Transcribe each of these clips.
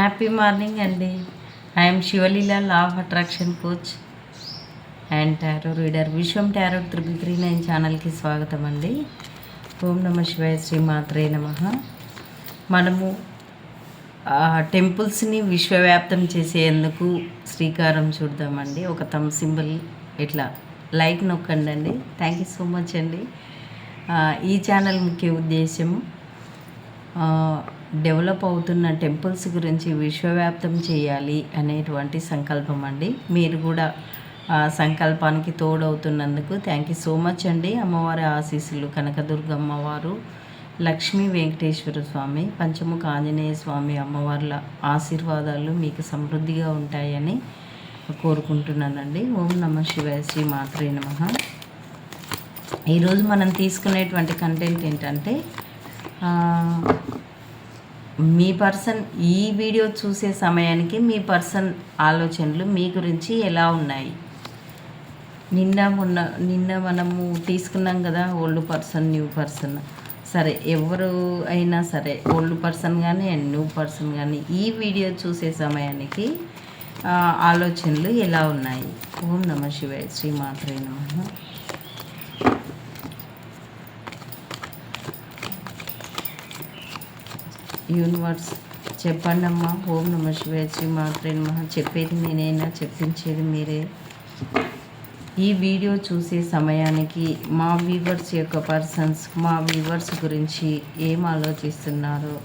Happy morning అండి. I'm Sivaleela law of attraction coach and tarot reader Vishwam tarot triple three nine ఛానల్కి స్వాగతం అండి. ఓం నమ శివాయ శ్రీ మాత్రే నమ. మనము టెంపుల్స్ని విశ్వవ్యాప్తం చేసేందుకు శ్రీకారం చూద్దామండి. ఒక తమ్ సింబల్ ఇట్లా లైక్ నొక్కండి అండి థ్యాంక్ యూ సో మచ్ అండి ఈ ఛానల్ ముఖ్య ఉద్దేశం డెవలప్ అవుతున్న టెంపుల్స్ గురించి విశ్వవ్యాప్తం చేయాలి అనేటువంటి సంకల్పం అండి. మీరు కూడా ఆ సంకల్పానికి తోడవుతున్నందుకు థ్యాంక్ యూ సో మచ్ అండి. అమ్మవారి ఆశీస్సులు కనకదుర్గ అమ్మవారు లక్ష్మీ వెంకటేశ్వర స్వామి పంచముఖ ఆంజనేయ స్వామి అమ్మవార్ల ఆశీర్వాదాలు మీకు సమృద్ధిగా ఉంటాయని కోరుకుంటున్నానండి. ఓం నమ శివాయ శ్రీ మాత్రే నమ. ఈరోజు మనం తీసుకునేటువంటి కంటెంట్ ఏంటంటే మీ పర్సన్ ఈ వీడియో చూసే సమయానికి మీ పర్సన్ ఆలోచనలు మీ గురించి ఎలా ఉన్నాయి? నిన్న మొన్న నిన్న మనము తీసుకున్నాం కదా ఓల్డ్ పర్సన్ న్యూ పర్సన్ సరే ఎవరు అయినా సరే ఓల్డ్ పర్సన్ కానీ అండ్ న్యూ పర్సన్ కానీ ఈ వీడియో చూసే సమయానికి ఆలోచనలు ఎలా ఉన్నాయి? ఓం నమ శివాయ శ్రీ మాత్రే నమ. యూనివర్స్. చెప్పండమ్మా. ఓం నమ శివాయ శ్రీ మాత్రే నమ. చెప్పేది నేనైనా చెప్పించేది మీరే. ఈ వీడియో చూసే సమయానికి మా వ్యూవర్స్ యొక్క పర్సన్స్ మా వ్యూవర్స్ గురించి ఏం ఆలోచిస్తున్నారో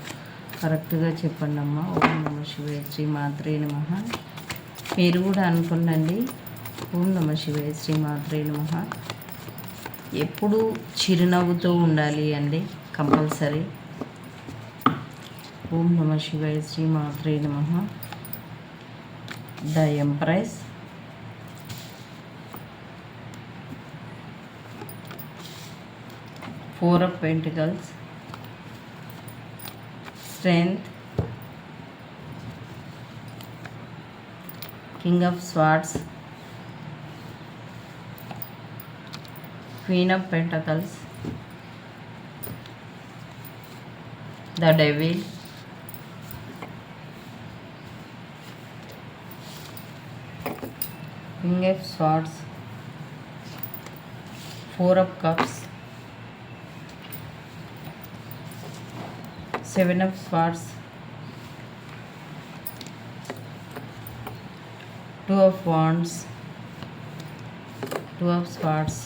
కరెక్ట్గా చెప్పండి అమ్మా ఓం నమ శివాయ శ్రీ మాత్రే నమ. మీరు కూడా అనుకున్నండి. ఓం నమ శివాయ శ్రీ మాత్రే నమ. ఎప్పుడూ చిరునవ్వుతో ఉండాలి అండి కంపల్సరీ. ఓం నమ శివాయ శ్రీ మాత్రే నమ the empress four of pentacles strength king of swords queen of pentacles the devil king of swords four of cups seven of swords two of wands two of swords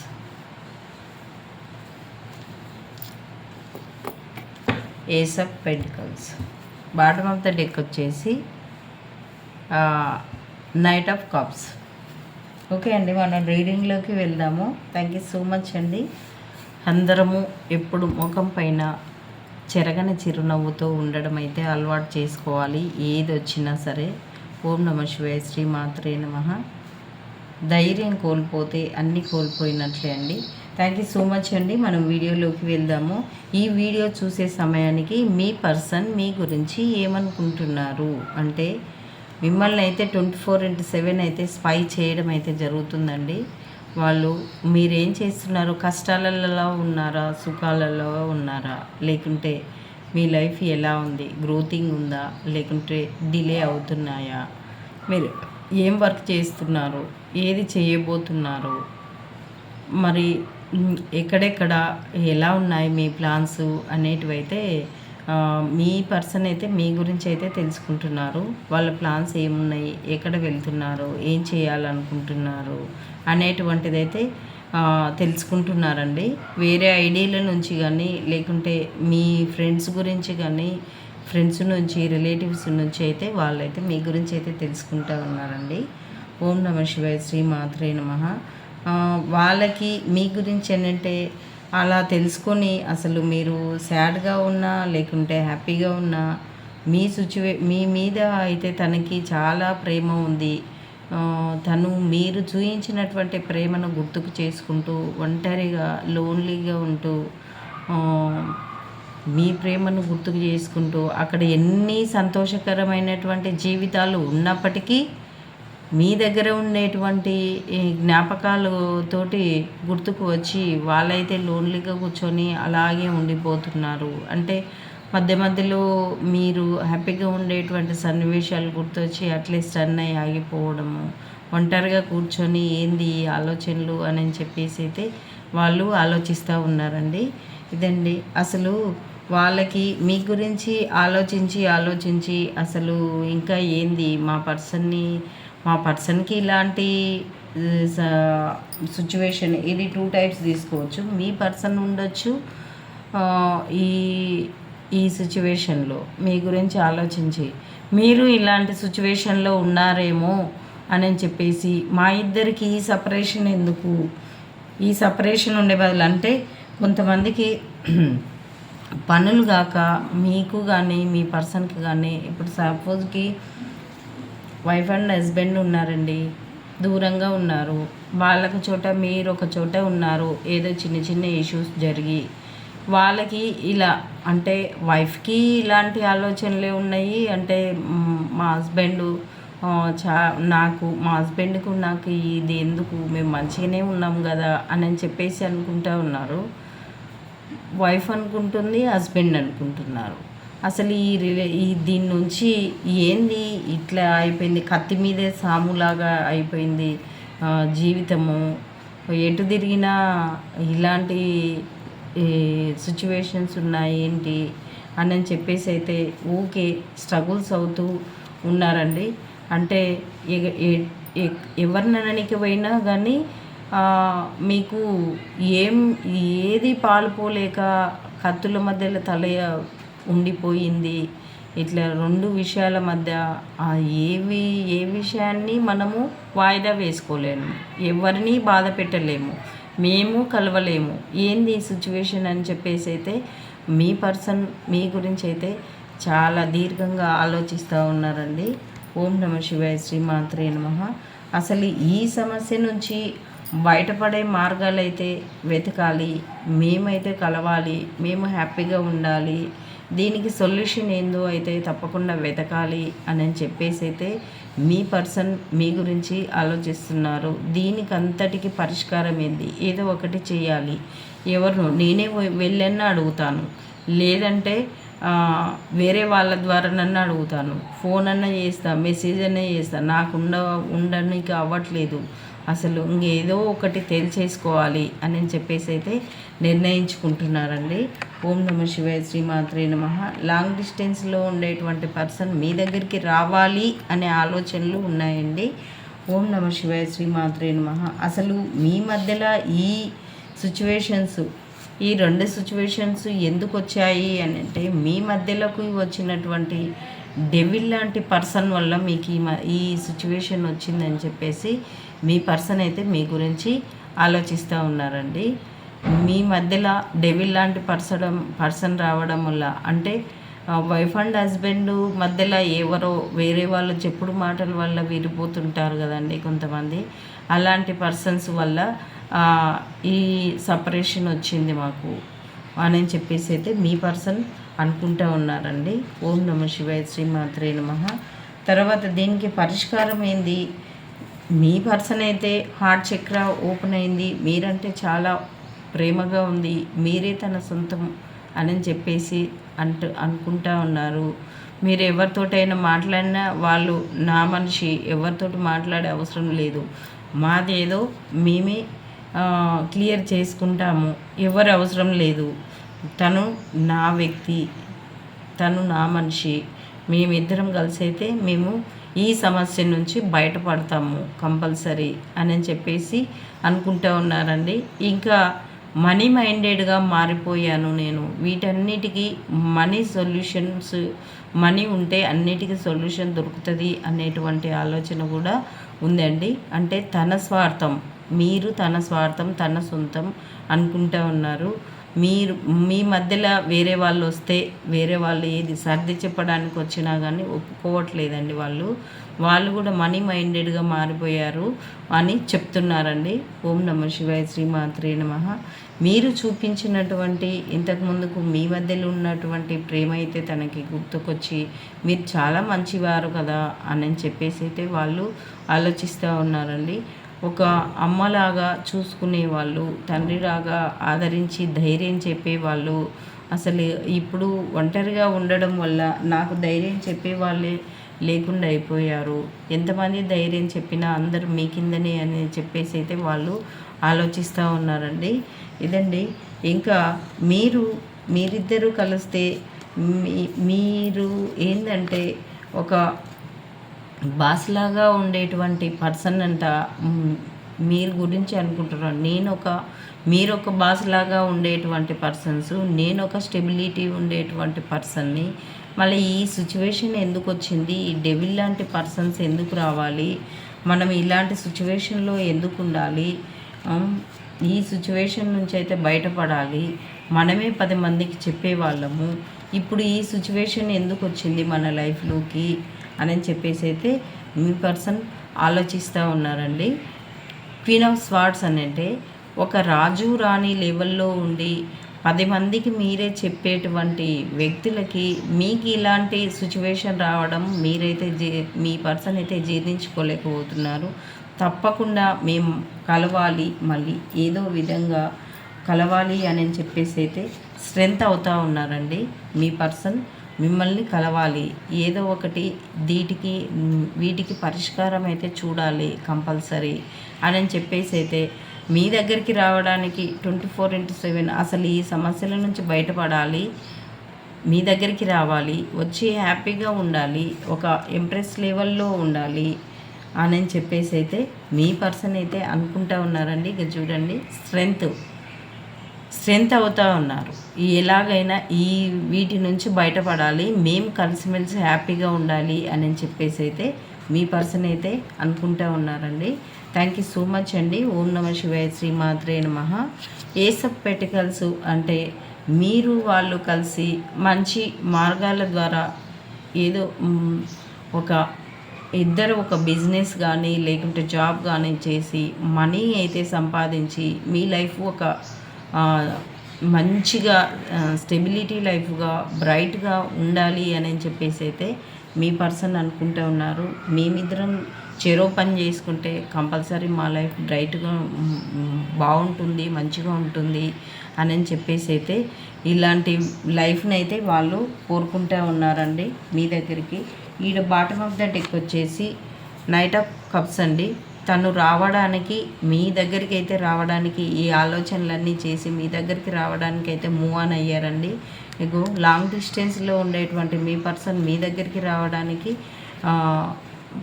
ace of pentacles bottom of the deck వచ్చేసి knight of cups Okay అండి మనం రీడింగ్లోకి వెళ్దాము. Thank you so much అండి. అందరము ఎప్పుడు ముఖం పైన చెరగని చిరునవ్వుతో ఉండడం అయితే అలవాటు చేసుకోవాలి. ఏది వచ్చినా సరే. ఓం నమ శివాయ శ్రీ మాత్రే నమ. ధైర్యం కోల్పోతే అన్నీ కోల్పోయినట్లే అండి. థ్యాంక్ యూ సో మచ్ అండి. మనం వీడియోలోకి వెళ్దాము. ఈ వీడియో చూసే సమయానికి మీ పర్సన్ మీ గురించి ఏమనుకుంటున్నారు? అంటే మిమ్మల్ని అయితే ట్వంటీ ఫోర్ ఇంటూ సెవెన్ అయితే స్పై చేయడం అయితే జరుగుతుందండి. వాళ్ళు మీరేం చేస్తున్నారు? కష్టాలలో ఉన్నారా? సుఖాలలో ఉన్నారా? లేకుంటే మీ లైఫ్ ఎలా ఉంది? గ్రోతింగ్ ఉందా? లేకుంటే డిలే అవుతున్నాయా? మీరు ఏం వర్క్ చేస్తున్నారు? ఏది చేయబోతున్నారు? మరి ఎక్కడెక్కడ ఎలా ఉన్నాయి మీ ప్లాన్స్ అనేటివి అయితే మీ పర్సన్ అయితే మీ గురించి అయితే తెలుసుకుంటున్నారు. వాళ్ళ ప్లాన్స్ ఏమున్నాయి? ఎక్కడ వెళ్తున్నారు? ఏం చేయాలనుకుంటున్నారు? అనేటువంటిది అయితే తెలుసుకుంటున్నారండి. వేరే ఐడియాల నుంచి కానీ లేకుంటే మీ ఫ్రెండ్స్ గురించి కానీ ఫ్రెండ్స్ నుంచి రిలేటివ్స్ నుంచి అయితే వాళ్ళైతే మీ గురించి అయితే తెలుసుకుంటూ ఉన్నారండి. ఓం నమ శివాయ శ్రీ మాత్రే నమ. వాళ్ళకి మీ గురించి ఏంటంటే అలా తెలుసుకొని అసలు మీరు సాడ్గా ఉన్నా లేకుంటే హ్యాపీగా ఉన్నా మీ సిచ్యువే మీ మీద అయితే తనకి చాలా ప్రేమ ఉంది. తను మీరు చూయించినటువంటి ప్రేమను గుర్తుకు చేసుకుంటూ ఒంటరిగా లోన్లీగా ఉంటూ మీ ప్రేమను గుర్తుకు చేసుకుంటూ అక్కడ ఎన్ని సంతోషకరమైనటువంటి జీవితాలు ఉన్నప్పటికీ మీ దగ్గర ఉండేటువంటి ఈ జ్ఞాపకాలతోటి గుర్తుకు వచ్చి వాళ్ళైతే లోన్లీగా కూర్చొని అలాగే ఉండిపోతున్నారు. అంటే మధ్య మధ్యలో మీరు హ్యాపీగా ఉండేటువంటి సన్నివేశాలు గుర్తొచ్చి అట్లే స్టన్ అయి ఆగిపోవడము ఒంటరిగా కూర్చొని ఏంది ఆలోచనలు అని చెప్పేసి అయితే వాళ్ళు ఆలోచిస్తూ ఉన్నారండి. ఇదండి. అసలు వాళ్ళకి మీ గురించి ఆలోచించి ఆలోచించి అసలు ఇంకా ఏంది మా పర్సన్ని మా పర్సన్కి ఇలాంటి సిచ్యువేషన్ ఇది టూ టైప్స్ తీసుకోవచ్చు. మీ పర్సన్ ఉండొచ్చు ఈ ఈ సిచ్యువేషన్లో మీ గురించి ఆలోచించి. మీరు ఇలాంటి సిచ్యువేషన్లో ఉన్నారేమో అని చెప్పేసి మా ఇద్దరికి ఈ సపరేషన్ ఎందుకు? ఈ సపరేషన్ ఉండే బదులు అంటే కొంతమందికి పనులు కాక మీకు కానీ మీ పర్సన్కి కానీ ఇప్పుడు సపోజ్కి వైఫ్ అండ్ హస్బెండ్ ఉన్నారండి. దూరంగా ఉన్నారు. వాళ్ళకు చోట మీరు ఒక చోట ఉన్నారు. ఏదో చిన్న చిన్న ఇష్యూస్ జరిగి వాళ్ళకి ఇలా అంటే వైఫ్కి ఇలాంటి ఆలోచనలే ఉన్నాయి. అంటే మా హస్బెండ్ చా నాకు మా హస్బెండ్కు నాకు ఇది ఎందుకు? మేము మంచిగానే ఉన్నాం కదా అని చెప్పేసి అనుకుంటా ఉన్నారు. వైఫ్ అనుకుంటుంది హస్బెండ్ అనుకుంటున్నారు. అసలు ఈ రిలే ఈ దీని నుంచి ఏంది? ఇట్లా అయిపోయింది. కత్తి మీదే సాములాగా అయిపోయింది జీవితము. ఎటు తిరిగినా ఇలాంటి సిచ్యువేషన్స్ ఉన్నాయి ఏంటి అని అని చెప్పేసి అయితే ఊకే స్ట్రగుల్స్ అవుతూ ఉన్నారండి. అంటే ఎగ- పోయినా కానీ మీకు ఏం ఏది పాలుపోలేక కత్తుల మధ్యలో తల ఉండిపోయింది. ఇట్లా రెండు విషయాల మధ్య ఏవి ఏ విషయాన్ని మనము వాయిదా వేసుకోలేము. ఎవరిని బాధ పెట్టలేము. మేము కలవలేము. ఏంది సిచ్యువేషన్ అని చెప్పేసి అయితే మీ పర్సన్ మీ గురించి అయితే చాలా దీర్ఘంగా ఆలోచిస్తూ ఉన్నారండి. ఓం నమ శివాయ శ్రీమాత్రే నమ. అసలు ఈ సమస్య నుంచి బయటపడే మార్గాలు అయితే వెతకాలి. మేమైతే కలవాలి. మేము హ్యాపీగా ఉండాలి. దీనికి సొల్యూషన్ ఏందో అయితే తప్పకుండా వెతకాలి అని చెప్పేసి అయితే మీ పర్సన్ మీ గురించి ఆలోచిస్తున్నారు. దీనికి అంతటికి పరిష్కారం ఏంది? ఏదో ఒకటి చేయాలి. ఎవరు నేనే వెళ్ళన్న అడుగుతాను. లేదంటే వేరే వాళ్ళ ద్వారా నన్ను అడుగుతాను. ఫోన్ అన్నా చేస్తా మెసేజ్ అన్న చేస్తా. నాకు ఉండ ఉండడానికి అవ్వట్లేదు. అసలు ఇంకేదో ఒకటి తేల్చేసుకోవాలి అని చెప్పేసి అయితే నిర్ణయించుకుంటున్నారండి. ఓం నమ శివాయ శ్రీమాత్రే నమ. లాంగ్ డిస్టెన్స్లో ఉండేటువంటి పర్సన్ మీ దగ్గరికి రావాలి అనే ఆలోచనలు ఉన్నాయండి. ఓం నమ శివాయ శ్రీమాత్రే నమ. అసలు మీ మధ్యలో ఈ సిచ్యువేషన్స్ ఈ రెండు సిచ్యువేషన్స్ ఎందుకు వచ్చాయి అని అంటే మీ మధ్యలోకి వచ్చినటువంటి డెవిల్ లాంటి పర్సన్ వల్ల మీకు ఈ మ- ఈ సిచ్యువేషన్ వచ్చిందని చెప్పేసి మీ పర్సన్ అయితే మీ గురించి ఆలోచిస్తూ ఉన్నారండి. మీ మధ్యలో డెవిల్ లాంటి పర్సడం పర్సన్ రావడం వల్ల అంటే వైఫ్ అండ్ హస్బెండ్ మధ్యలో ఎవరో వేరే వాళ్ళు చెప్పుడు మాటల వల్ల విరిపోతుంటారు కదండి కొంతమంది. అలాంటి పర్సన్స్ వల్ల ఈ సపరేషన్ వచ్చింది మాకు అని చెప్పేసి అయితే మీ పర్సన్ అనుకుంటా ఉన్నారండి. ఓం నమ శివాయ శ్రీమాత్రే నమ. తర్వాత దీనికి పరిష్కారం ఏంది? మీ పర్సన్ అయితే హార్ట్ చక్ర ఓపెన్ అయింది. మీరంటే చాలా ప్రేమగా ఉంది. మీరే తన సొంతం అని చెప్పేసి అంటూ అనుకుంటా ఉన్నారు. మీరు ఎవరితోటైనా మాట్లాడినా వాళ్ళు నా మనిషి ఎవరితోటి మాట్లాడే అవసరం లేదు. మాదేదో మేమే క్లియర్ చేసుకుంటాము. ఎవరు అవసరం లేదు. తను నా వ్యక్తి తను నా మనిషి. మేమిద్దరం కలిసి అయితే మేము ఈ సమస్య నుంచి బయటపడతాము కంపల్సరీ అని చెప్పేసి అనుకుంటూ ఉన్నారండి. ఇంకా మనీ మైండెడ్గా మారిపోయాను నేను. వీటన్నిటికీ మనీ సొల్యూషన్స్ మనీ ఉంటే అన్నిటికీ సొల్యూషన్ దొరుకుతుంది అనేటువంటి ఆలోచన కూడా ఉందండి. అంటే తన స్వార్థం మీరు తన స్వార్థం తన సొంతం అనుకుంటూ ఉన్నారు. మీరు మీ మధ్యలో వేరే వాళ్ళు వస్తే వేరే వాళ్ళు ఏది సర్ది చెప్పడానికి వచ్చినా కానీ ఒప్పుకోవట్లేదండి వాళ్ళు. వాళ్ళు కూడా మనీ మైండెడ్గా మారిపోయారు అని చెప్తున్నారండి. ఓం నమ శివాయ శ్రీమాత్రే నమ. మీరు చూపించినటువంటి ఇంతకు ముందుకు మీ మధ్యలో ఉన్నటువంటి ప్రేమ అయితే తనకి గుర్తుకొచ్చి మీరు చాలా మంచివారు కదా అని చెప్పేసి అయితే వాళ్ళు ఆలోచిస్తూ ఉన్నారండి. ఒక అమ్మలాగా చూసుకునే వాళ్ళు తండ్రిలాగా ఆదరించి ధైర్యం చెప్పేవాళ్ళు. అసలు ఇప్పుడు ఒంటరిగా ఉండడం వల్ల నాకు ధైర్యం చెప్పే వాళ్ళే లేకుండా అయిపోయారు. ఎంతమంది ధైర్యం చెప్పినా అందరూ మీ కిందనే అని చెప్పేసి అయితే వాళ్ళు ఆలోచిస్తూ ఉన్నారండి. ఇదండి. ఇంకా మీరు మీరిద్దరూ కలిస్తే మీ మీరు ఏంటంటే ఒక బాస్లాగా ఉండేటువంటి పర్సన్ అంట మీరు గురించి అనుకుంటున్నాను. నేను ఒక మీరు ఒక బాస్ లాగా ఉండేటువంటి పర్సన్స్ నేను ఒక స్టెబిలిటీ ఉండేటువంటి పర్సన్ని మళ్ళీ ఈ సిచ్యువేషన్ ఎందుకు వచ్చింది ఈ డెవిల్ లాంటి పర్సన్స్ ఎందుకు రావాలి? మనం ఇలాంటి సిచ్యువేషన్లో ఎందుకు ఉండాలి ఈ సిచ్యువేషన్ నుంచి అయితే బయటపడాలి. మనమే పది మందికి చెప్పేవాళ్ళము. ఇప్పుడు ఈ సిచ్యువేషన్ ఎందుకు వచ్చింది మన లైఫ్లోకి? అని చెప్పేసి అయితే మీ పర్సన్ ఆలోచిస్తూ ఉన్నారండి. క్వీన్ ఆఫ్ స్వార్డ్స్ అని అంటే ఒక రాజు రాణి లెవెల్లో ఉండి పది మందికి మీరే చెప్పేటువంటి వ్యక్తులకి మీకు ఇలాంటి సిచ్యువేషన్ రావడం మీరైతే జీ మీ పర్సన్ అయితే జీర్ణించుకోలేకపోతున్నారు. తప్పకుండా మేము కలవాలి మళ్ళీ ఏదో విధంగా కలవాలి అని చెప్పేసి అయితే స్ట్రెంత్ అవుతూ ఉన్నారండి మీ పర్సన్. మిమ్మల్ని కలవాలి. ఏదో ఒకటి దీటికి వీటికి పరిష్కారం అయితే చూడాలి కంపల్సరీ అని చెప్పేసి అయితే మీ దగ్గరికి రావడానికి ట్వంటీ ఫోర్ ఇంటూ సెవెన్ అసలు ఈ సమస్యల నుంచి బయటపడాలి. మీ దగ్గరికి రావాలి. వచ్చి హ్యాపీగా ఉండాలి. ఒక ఇంప్రెస్ లెవెల్లో ఉండాలి అని చెప్పేసి అయితే మీ పర్సన్ అయితే అనుకుంటా ఉన్నారండి. ఇక చూడండి. స్ట్రెంగ్త్. స్ట్రెంత్ అవుతూ ఉన్నారు. ఎలాగైనా ఈ వీటి నుంచి బయటపడాలి మేము కలిసిమెలిసి హ్యాపీగా ఉండాలి అని చెప్పేసి అయితే మీ పర్సన్ అయితే అనుకుంటూ ఉన్నారండి. థ్యాంక్ యూ సో మచ్ అండి. ఓం నమ శివాయ శ్రీమాత్రే నమ. ఏసప్ పెటికల్స్ అంటే మీరు వాళ్ళు కలిసి మంచి మార్గాల ద్వారా ఏదో ఒక ఇద్దరు ఒక బిజినెస్ కానీ లేకుంటే జాబ్ కానీ చేసి మనీ అయితే సంపాదించి మీ లైఫ్ ఒక మంచిగా స్టెబిలిటీ లైఫ్గా బ్రైట్గా ఉండాలి అని చెప్పేసి అయితే మీ పర్సన్ అనుకుంటూ ఉన్నారు. మేమిద్దరం చెరో పని చేసుకుంటే కంపల్సరీ మా లైఫ్ బ్రైట్గా బాగుంటుంది మంచిగా ఉంటుంది అని చెప్పేసి అయితే ఇలాంటి లైఫ్ని అయితే వాళ్ళు కోరుకుంటూ ఉన్నారండి మీ దగ్గరికి. ఈడ బాటమ్ ఆఫ్ ద డెక్ వచ్చేసి నైట్ ఆఫ్ కప్స్ అండి. తను రావడానికి మీ దగ్గరికి అయితే రావడానికి ఈ ఆలోచనలన్నీ చేసి మీ దగ్గరికి రావడానికి అయితే మూవ్ ఆన్ అయ్యారండి. మీకు లాంగ్ డిస్టెన్స్లో ఉండేటువంటి మీ పర్సన్ మీ దగ్గరికి రావడానికి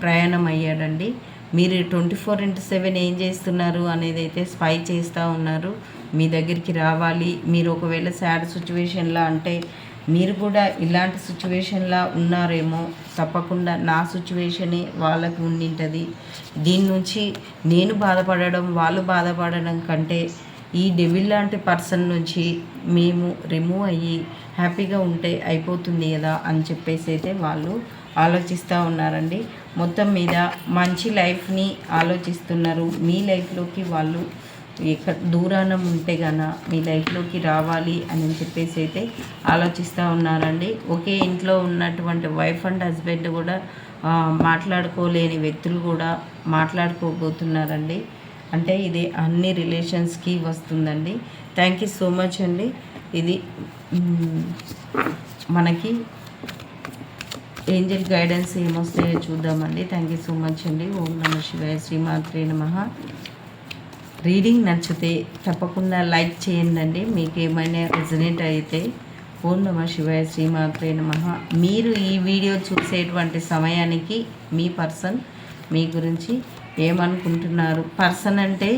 ప్రయాణం అయ్యాడండి. మీరు ట్వంటీ ఫోర్ ఇంటూ సెవెన్ ఏం చేస్తున్నారు అనేది అయితే స్పై చేస్తూ ఉన్నారు. మీ దగ్గరికి రావాలి. మీరు ఒకవేళ సాడ్ సిచ్యువేషన్లో అంటే మీరు కూడా ఇలాంటి సిచ్యువేషన్లా ఉన్నారేమో తప్పకుండా నా సిచ్యువేషనే వాళ్ళకి ఉండింటుంది. దీని నుంచి నేను బాధపడడం వాళ్ళు బాధపడడం కంటే ఈ డెవిల్ లాంటి పర్సన్ నుంచి మేము రిమూవ్ అయ్యి హ్యాపీగా ఉంటే అయిపోతుంది కదా అని చెప్పేసి అయితే వాళ్ళు ఆలోచిస్తూ ఉన్నారండి. మొత్తం మీద మంచి లైఫ్ని ఆలోచిస్తున్నారు. మీ లైఫ్లోకి వాళ్ళు ఎక్కడ దూరాన ఉంటే గన మీ లైఫ్లోకి రావాలి అని చెప్పేసి అయితే ఆలోచిస్తూ ఉన్నారండి. ఒకే ఇంట్లో ఉన్నటువంటి వైఫ్ అండ్ హస్బెండ్ కూడా మాట్లాడుకోలేని వ్యక్తులు కూడా మాట్లాడుకోబోతున్నారండి. అంటే ఇది అన్ని రిలేషన్స్కి వస్తుందండి. థ్యాంక్ యూ సో మచ్ అండి. ఇది మనకి ఏంజల్ గైడెన్స్ ఏమొస్తాయో చూద్దామండి. థ్యాంక్ యూ సో మచ్ అండి. ఓం నమ శివాయ శ్రీమాత్రే నమ. రీడింగ్ నచ్చితే తప్పకుండా లైక్ చేయండి మీకు ఏమైనా రెజనేట్ అయితే ఓం నమ శివాయ శ్రీమాత్రే నమ. మీరు ఈ వీడియో చూసేటువంటి సమయానికి మీ పర్సన్ మీ గురించి ఏమనుకుంటున్నారు? పర్సన్ అంటే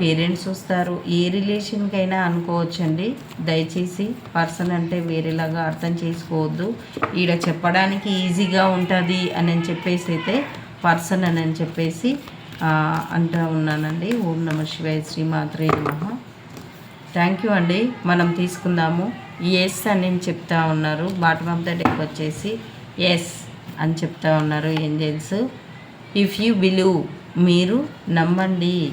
పేరెంట్స్ వస్తారు. ఏ రిలేషన్కైనా అనుకోవచ్చండి. దయచేసి పర్సన్ అంటే వేరేలాగా అర్థం చేసుకోవద్దు. ఈడ చెప్పడానికి ఈజీగా ఉంటుంది అని అని చెప్పేసి అయితే పర్సన్ అని చెప్పేసి అంటూ ఉన్నానండి. ఓం నమ శివాయ శ్రీమాత్రే నమ. థ్యాంక్ యూ అండి. మనం తీసుకుందాము. ఎస్ అని నేను చెప్తా ఉన్నారు. బాటమ్ ఆఫ్ ద డెక్ వచ్చేసి ఎస్ అని చెప్తా ఉన్నారు ఏంజల్స్ ఇఫ్ యూ బిలీవ్ మీరు నమ్మండి.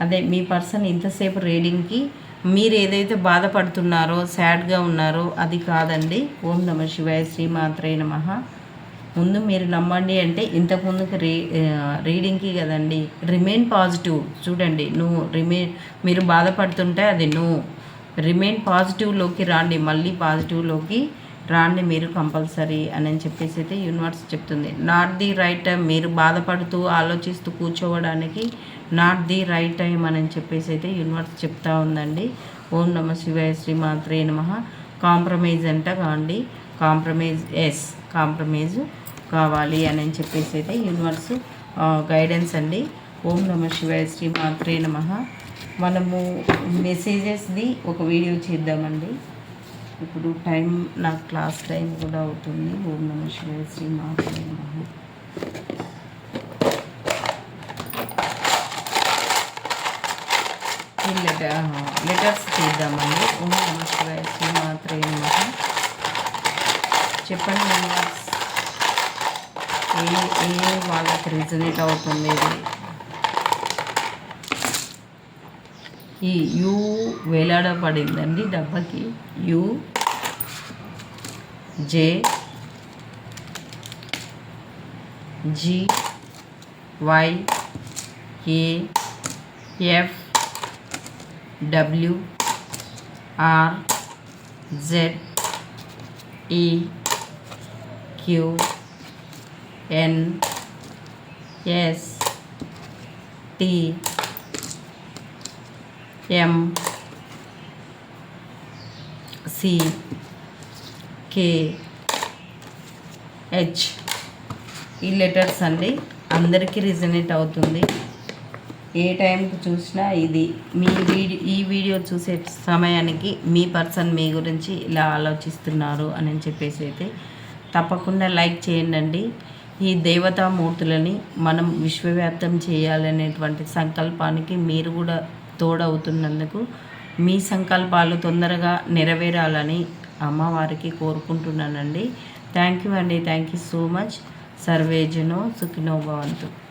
అదే మీ పర్సన్ ఇంతసేపు రీడింగ్కి మీరు ఏదైతే బాధపడుతున్నారో సాడ్గా ఉన్నారో అది కాదండి. ఓం నమ శివాయ శ్రీమాత్రే నమ. ముందు మీరు నమ్మండి అంటే ఇంతకుముందుకు రీ రీడింగ్కి కదండి రిమైన్ పాజిటివ్ చూడండి నువ్వు రిమైన్ మీరు బాధపడుతుంటే అది నువ్వు రిమైన్ పాజిటివ్లోకి రాండి మళ్ళీ పాజిటివ్లోకి రాండి మీరు కంపల్సరీ అని చెప్పేసి అయితే యూనివర్స్ చెప్తుంది. నాట్ ది రైట్ టైం మీరు బాధపడుతూ ఆలోచిస్తూ కూర్చోవడానికి నాట్ ది రైట్ టైం అని చెప్పేసి అయితే యూనివర్స్ చెప్తా ఉందండి. ఓం నమ శివాయ శ్రీ మాత్రే నమ. కాంప్రమైజ్ అంట కాండి. కాంప్రమైజ్ ఎస్ కాంప్రమైజ్ కావాలి అని చెప్పేసి అయితే యూనివర్స్ గైడెన్స్ అండి. ఓం నమ శివాయ శ్రీ మాత్రే నమ. మనము మెసేజెస్ది ఒక వీడియో చేద్దామండి. ఇప్పుడు టైం నా క్లాస్ టైం కూడా అవుతుంది. ఓం నమ శివాయ శ్రీ మాత్రే నమ. ఈ లెటర్ లెటర్స్ చేద్దామండి. ఓం నమ శివాయ శ్రీ మాత్రే నమ. చెప్పండి మెంబర్స్ ఏ ఏ వాళ్ళకి రిజనేట్ అవుతుంది ఇది? ఈ యూ వేలాడబడిందండి డబ్బకి. U J G Y A F W R Z E Q N S T M C K H ఈ లెటర్స్ అండి అందరికీ రిజనేట్ అవుతుంది. ఏ టైంకి చూసినా ఇది మీ వీడియో ఈ వీడియో చూసే సమయానికి మీ పర్సన్ మీ గురించి ఇలా ఆలోచిస్తున్నారు అని చెప్పేసి అయితే తప్పకుండా లైక్ చేయండి ఈ దేవతామూర్తులని మనం విశ్వవ్యాప్తం చేయాలనేటువంటి సంకల్పానికి మీరు కూడా తోడవుతున్నందుకు మీ సంకల్పాలు తొందరగా నెరవేరాలని అమ్మవారికి కోరుకుంటున్నానండి. థ్యాంక్ యూ అండి. థ్యాంక్ యూ సో మచ్ సర్వేజనో సుఖినో భవంతు.